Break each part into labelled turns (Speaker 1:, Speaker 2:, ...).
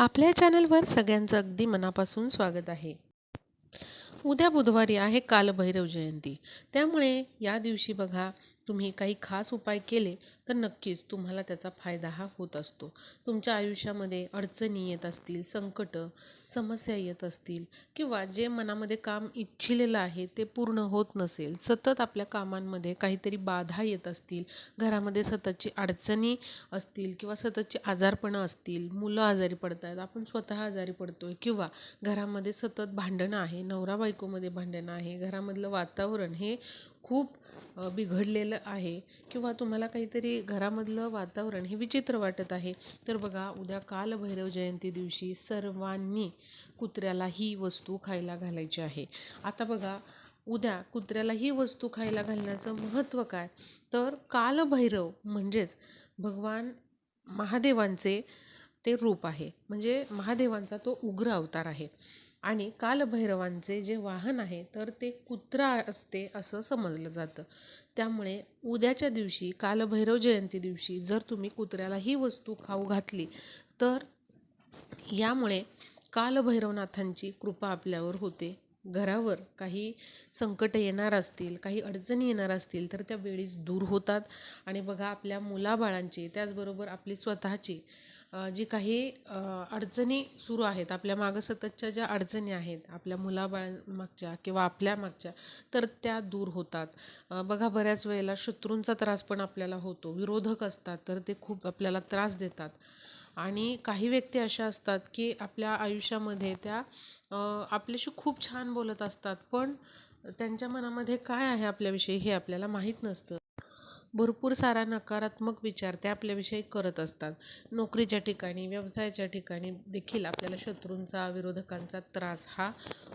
Speaker 1: आपल्या चॅनलवर सगळ्यांचं अगदी मनापासून स्वागत आहे. उद्या बुधवारी आहे कालभैरव जयंती. त्यामुळे या दिवशी बघा तुम्ही काही खास उपाय केले तर नक्कीच तुम्हाला त्याचा फायदा हा होत असतो. तुमच्या आयुष्यामध्ये अडचणी येत असतील संकटं समस्या येत असतील किंवा जे मनामध्ये काम इच्छिलेलं आहे ते पूर्ण होत नसेल सतत आपल्या कामांमध्ये काहीतरी बाधा येत असतील घरामध्ये सततची अडचणी असतील किंवा सततची आजारपणं असतील मुलं आजारी पडत आहेत आपण स्वतः आजारी पडतो आहे किंवा घरामध्ये सतत भांडणं आहे नवरा बायकोमध्ये भांडणं आहे घरामधलं वातावरण हे खूप बिघडलेलं आहे किंवा तुम्हाला काहीतरी घरामधलं वातावरण हे विचित्र वाटत आहे. तर बघा उद्या कालभैरव जयंती दिवशी सर्वांनी कुत्र्याला ही वस्तू खायला घालायची आहे. आता बघा उद्या कुत्र्याला ही वस्तू खायला घालण्याचं महत्त्व काय? तर कालभैरव म्हणजेच भगवान महादेवांचे ते रूप आहे. म्हणजे महादेवांचा तो उग्र अवतार आहे. आणि कालभैरवांचे जे वाहन आहे तर ते कुत्रा असते असं समजलं जातं. त्यामुळे उद्याच्या दिवशी कालभैरव जयंती दिवशी जर तुम्ही कुत्र्याला ही वस्तू खाऊ घातली तर यामुळे कालभैरवनाथांची कृपा आपल्यावर होते. घरावर काही संकट येणार असतील काही अडचणी येणार असतील तर त्या वेळीच दूर होतात. आणि बघा आपल्या मुलाबाळांची त्याचबरोबर आपली स्वतःची जी काही अडचणी सुरू आहेत आपल्या मागं सततच्या ज्या अडचणी आहेत आपल्या मुलाबाळांमागच्या किंवा आपल्या मागच्या तर त्या दूर होतात. बघा बऱ्याच वेळेला शत्रूंचा त्रास पण आपल्याला होतो. विरोधक असतात तर ते खूप आपल्याला त्रास देतात. आणि काही व्यक्ती अशा असतात की आपल्या आयुष्यामध्ये त्या आपल्याशी खूप छान बोलत असतात पण त्यांच्या मनामध्ये काय आहे आपल्याविषयी हे आपल्याला माहीत नसतं. भरपूर सारा नकारात्मक विचार ते आपल्याविषयी करत असतात. नोकरीच्या ठिकाणी व्यवसायाच्या ठिकाणी देखील आपल्याला शत्रूंचा विरोधकांचा त्रास हा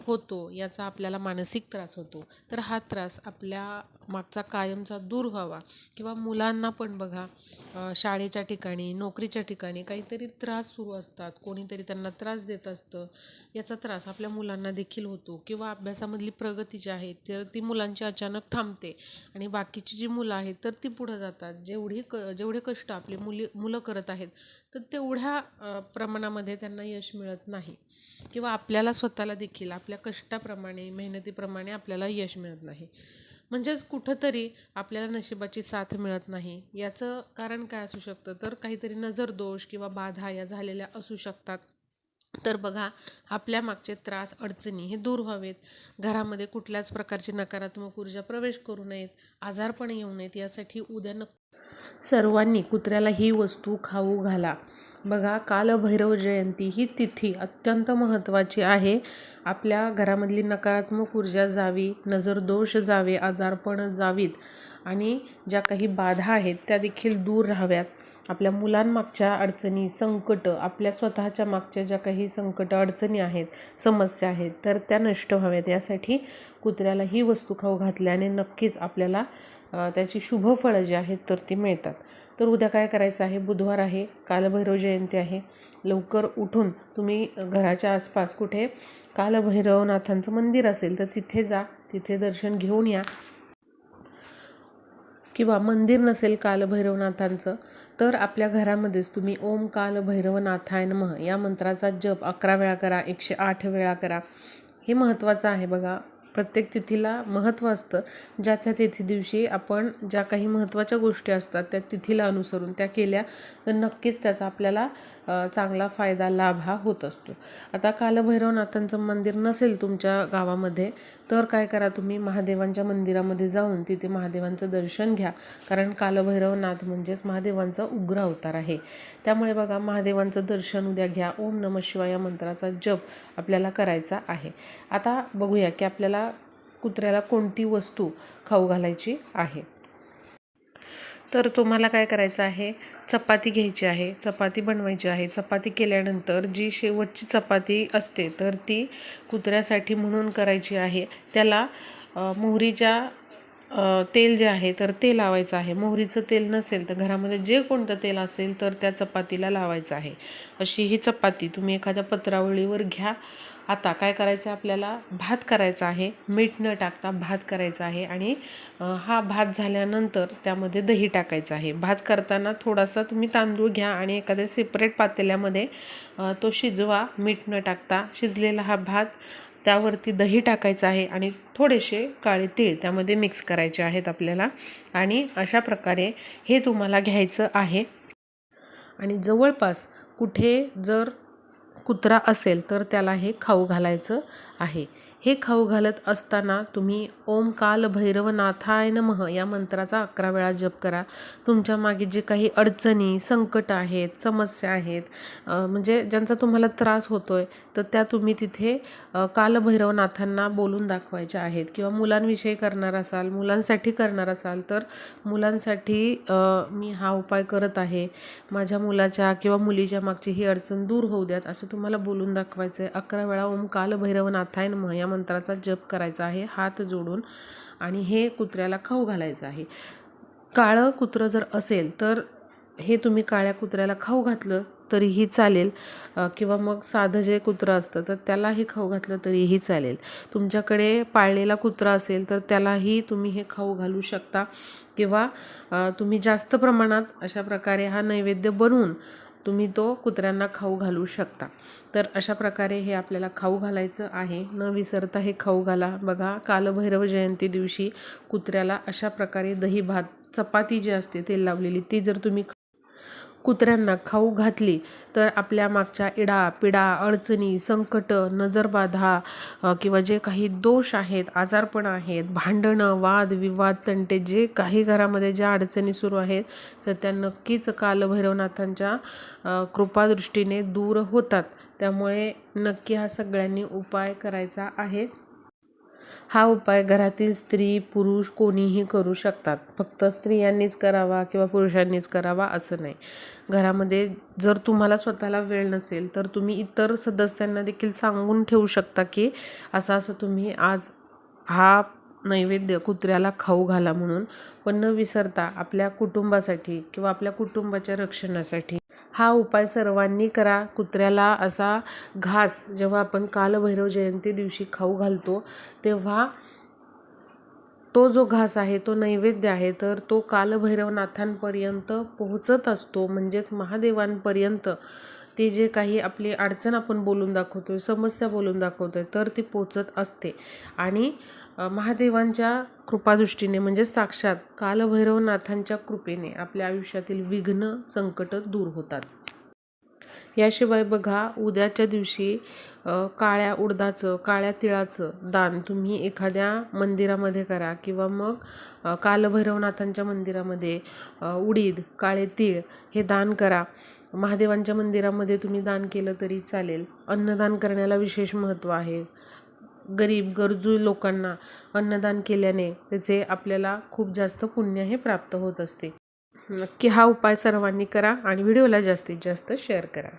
Speaker 1: होतो याचा आपल्याला मानसिक त्रास होतो. तर हा त्रास आपल्या मागचा कायमचा दूर व्हावा. किंवा मुलांना पण बघा शाळेच्या ठिकाणी नोकरीच्या ठिकाणी काहीतरी त्रास सुरू असतात. कोणीतरी त्यांना त्रास देत असतं. याचा त्रास आपल्या मुलांना देखील होतो. किंवा अभ्यासामधली प्रगती जी आहे तर ती मुलांची अचानक थांबते. आणि बाकीची जी मुलं आहेत तर ती पुढं जातात. जेवढी क जेवढे कष्ट आपली मुली मुलं करत आहेत तर तेवढ्या प्रमाणामध्ये त्यांना यश मिळत नाही. किंवा आपल्याला स्वतःला देखील आपल्या कष्टाप्रमाणे मेहनतीप्रमाणे आपल्याला यश मिळत नाही. म्हणजेच कुठंतरी आपल्याला नशिबाची साथ मिळत नाही. याचं कारण काय असू शकतं? तर काहीतरी नजर दोष किंवा बाधा या झालेल्या असू शकतात. तर बघा आपल्या मागचे त्रास अडचणी हे दूर व्हावेत. घरामध्ये कुठल्याच प्रकारची नकारात्मक ऊर्जा प्रवेश करू नयेत. आजारपण येऊ नयेत. यासाठी उद्या नक्की सर्वांनी कुत्र्याला ही वस्तू खाऊ घाला. बघा कालभैरव जयंती ही तिथी अत्यंत महत्त्वाची आहे. आपल्या घरामधली नकारात्मक ऊर्जा जावी नजर दोष जावे आजारपण जावीत आणि ज्या काही बाधा आहेत त्या देखील दूर राहाव्यात. आपल्या मुलांमागच्या अडचणी संकट आपल्या स्वतःच्या मागच्या ज्या काही संकट अडचणी आहेत समस्या आहेत तर त्या नष्ट व्हाव्यात. यासाठी कुत्र्याला ही वस्तू खाऊ घातल्याने नक्कीच आपल्याला त्याची त्याची शुभफळं जी आहेत तर ती मिळतात. तर उद्या काय करायचं आहे? बुधवार आहे कालभैरव जयंती आहे. लवकर उठून तुम्ही घराच्या आसपास कुठे कालभैरवनाथांचं मंदिर असेल तर तिथे जा. तिथे दर्शन घेऊन या. किंवा मंदिर नसेल कालभैरवनाथांचं तर आपल्या घरामध्येच तुम्ही ओम काल भैरवनाथाय नमः या मंत्राचा जप अकरा वेळा करा एकशे आठ वेळा करा. हे महत्त्वाचं आहे बघा. प्रत्येक तिथीला महत्त्व असतं. ज्या त्या तिथी दिवशी आपण ज्या काही महत्त्वाच्या गोष्टी असतात त्या तिथीला अनुसरून त्या केल्या तर नक्कीच त्याचा आपल्याला चांगला फायदा लाभ हा होत असतो. आता कालभैरवनाथांचं मंदिर नसेल तुमच्या गावामध्ये तर काय करा तुम्ही? महादेवांच्या मंदिरामध्ये जाऊन तिथे महादेवांचं दर्शन घ्या. कारण कालभैरवनाथ म्हणजेच महादेवांचा उग्र अवतार आहे. त्यामुळे बघा महादेवांचं दर्शन उद्या घ्या. ओम नम शिवाय या मंत्राचा जप आपल्याला करायचा आहे. आता बघूया की आपल्याला कुत्र्याला कोणती वस्तू खाऊ घालायची आहे? तर तुम्हाला काय करायचं आहे? चपाती घ्यायची आहे चपाती बनवायची आहे. चपाती केल्यानंतर जी शेवटची चपाती असते तर ती कुत्र्यासाठी म्हणून करायची आहे. त्याला मोहरीच्या तेल जे आहे तर ते लावायचं आहे. मोहरीचं तेल नसेल तर घरामध्ये जे कोणतं तेल असेल तर त्या चपातीला लावायचं आहे. अशी ही चपाती तुम्ही एखाद्या पत्रावळीवर घ्या. आता काय करायचं आपल्याला? भात करायचा आहे. मीठ न टाकता भात करायचा आहे आणि हा भात झाल्यानंतर त्यामध्ये दही टाकायचं आहे. भात करताना थोडासा तुम्ही तांदूळ घ्या आणि एखाद्या सेपरेट पातेल्यामध्ये तो शिजवा. मीठ न टाकता शिजलेला हा भात त्यावरती दही टाकायचं आहे आणि थोडेसे काळे तीळ त्यामध्ये मिक्स करायचे आहेत आपल्याला. आणि अशा प्रकारे हे तुम्हाला घ्यायचं आहे. आणि जवळपास कुठे जर कुत्रा असेल तर त्याला हे खाऊ घालायचं आहे. हे खाऊ घालत असताना तुम्ही ओम काल भैरवनाथाय नमः या मंत्राचा अकरा वेळा जप करा. तुमच्या मागे जे काही अडचणी संकट आहेत समस्या आहेत म्हणजे ज्यांचा तुम्हाला त्रास होतो आहे तर त्या तुम्ही तिथे कालभैरवनाथांना बोलून दाखवायच्या आहेत. किंवा मुलांविषयी करणार असाल मुलांसाठी करणार असाल तर मुलांसाठी मी हा उपाय करत आहे. माझ्या मुलाच्या किंवा मुलीच्या मागची ही अडचण दूर होऊ द्यात असं तुम्हाला बोलून दाखवायचं आहे अकरा वेळा ओम कालभैरवनाथाय नमः या मंत्राचा जप करायचा आहे हात जोडून आणि हे कुत्र्याला खाऊ घालायचं आहे. काळं कुत्रं जर असेल तर हे तुम्ही काळ्या कुत्र्याला खाऊ घातलं तरीही चालेल. किंवा मग साधं जे कुत्रं असतं तर त्यालाही खाऊ घातलं तरीही चालेल. तुमच्याकडे पाळलेला कुत्रा असेल तर त्यालाही तुम्ही हे खाऊ घालू शकता. किंवा तुम्ही जास्त प्रमाणात अशा प्रकारे हा नैवेद्य बनवून तुम्ही तो कुत्र्यांना खाऊ घालू शकता. तर अशा प्रकारे हे आपल्याला खाऊ घालायचं आहे. न विसरता हे खाऊ घाला. बघा कालभैरव जयंती दिवशी कुत्र्याला अशा प्रकारे दही भात चपाती जी असते तेल लावलेली ती जर तुम्ही कुत्र्यांना खाऊ घातली तर आपल्या मागच्या इडा पिडा अडचणी संकट नजरबाधा किंवा जे काही दोष आहेत आजारपण आहेत भांडणं वाद विवाद तंटे जे काही घरामध्ये ज्या अडचणी सुरू आहेत तर त्या नक्कीच कालभैरवनाथांच्या कृपादृष्टीने दूर होतात. त्यामुळे नक्की हा सगळ्यांनी उपाय करायचा आहे. हा उपाय घरातील स्त्री पुरुष कोणीही करू शकतात. फक्त स्त्रियांनीच करावा किंवा पुरुषांनीच करावा असं नाही. घरामध्ये जर तुम्हाला स्वतःला वेळ नसेल तर तुम्ही इतर सदस्यांना देखील सांगून ठेवू शकता की असं असं तुम्ही आज हा नैवेद्य कुत्र्याला खाऊ घाला म्हणून पण न विसरता आपल्या कुटुंबासाठी किंवा आपल्या कुटुंबाच्या रक्षणासाठी हा उपाय सर्वांनी करा. कुत्र्याला असा घास जेव्हा आपण कालभैरव जयंती दिवशी खाऊ घालतो तेव्हा तो जो घास आहे तो नैवेद्य आहे तर तो कालभैरवनाथांपर्यंत पोहोचत असतो. म्हणजेच महादेवांपर्यंत ते जे काही आपली अडचण आपण बोलून दाखवतो आहे समस्या बोलून दाखवतो आहे तर ती पोचत असते. आणि महादेवांच्या कृपादृष्टीने म्हणजे साक्षात कालभैरवनाथांच्या कृपेने आपल्या आयुष्यातील विघ्न संकट दूर होतात. याशिवाय बघा उद्याच्या दिवशी काळ्या उडदाचं काळ्या तिळाचं दान तुम्ही एखाद्या मंदिरामध्ये करा किंवा मग कालभैरवनाथांच्या मंदिरामध्ये उडीद काळे तीळ हे दान करा. महादेवांच्या मंदिरामध्ये तुम्ही दान केलं तरी चालेल. अन्नदान करण्याला विशेष महत्त्व आहे. गरीब गरजू लोकांना अन्नदान केल्याने त्याचे आपल्याला खूप जास्त पुण्य हे प्राप्त होत असते. नक्की हा उपाय सर्वांनी करा आणि व्हिडिओला जास्तीत जास्त शेअर करा.